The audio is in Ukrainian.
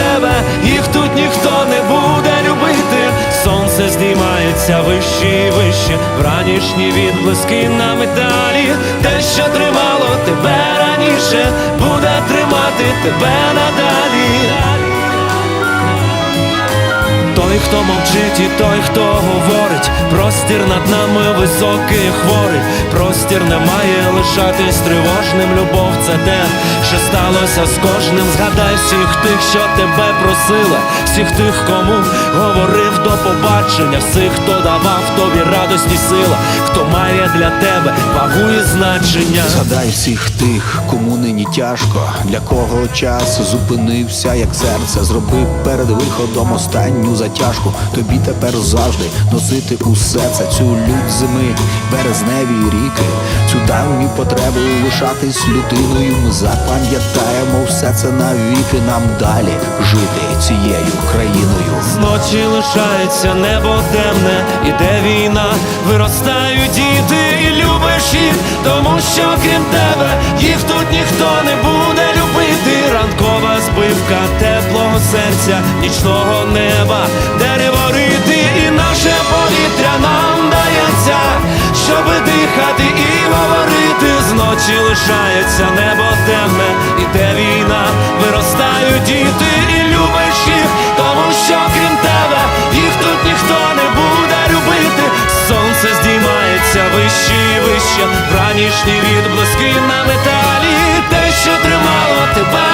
тебе їх тут ніхто не буде любити. Сонце здіймається вище і вище, вранішні відблиски на металі, те, що тримало тебе раніше, буде тримати тебе надалі. Той, хто мовчить, і той, хто говорить, простір над нами високий, хворий, простір не має лишатись тривожним. Любов це те, що сталося з кожним. Згадай всіх тих, що тебе просили, всіх тих, кому говорив до побачення, всіх, хто давав тобі радості сила, хто має для тебе вагу значення. Згадай всіх тих, кому нині тяжко, для кого час зупинився, як серце зробив перед виходом останню затяжку. Тобі тепер завжди носити усе це, цю лють зими, березневі ріки, цю давню потребу лишатись людиною. Ми запам'ятаємо все це навіки. Нам далі жити цією країною. Зночі лишається небо темне, іде війна, виростають діти і любиш їх, тому що крім тебе їх тут ніхто не буде любити. Ранкова збивка теплого серця, нічного неба, дерево рити, і наше повітря нам дається, щоби дихати і говорити. Зночі лишається небо темне, іде війна, виростають діти обличчя, ранішні відблиски на металі, те, що тримало тебе.